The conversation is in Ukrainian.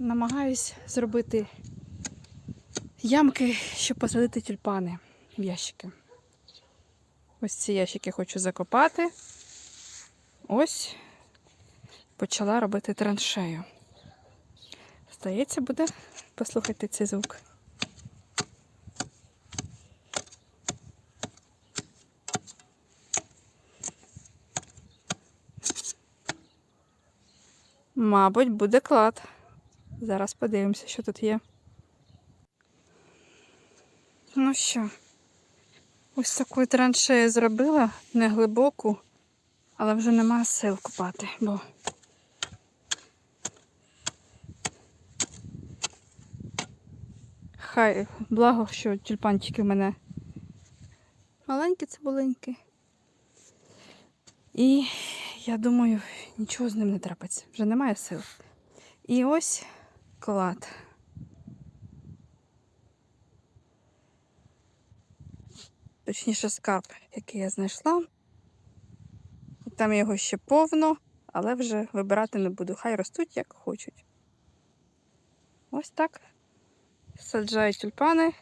намагаюсь зробити ямки, щоб посадити тюльпани в ящики. Ось ці ящики хочу закопати. Ось почала робити траншею. Здається, буде послухайте цей звук. Мабуть, буде клад. Зараз подивимося, що тут є. Ну що, ось таку траншею зробила, не глибоку, але вже нема сил купати, бо хай благо, що тюльпанчики в мене маленькі цибуленькі. І я думаю, нічого з ним не трапиться. Вже немає сил. І ось клад. Точніше, скарб, який я знайшла. Там його ще повно, але вже вибирати не буду. Хай ростуть як хочуть. Ось так. Саджаю тюльпани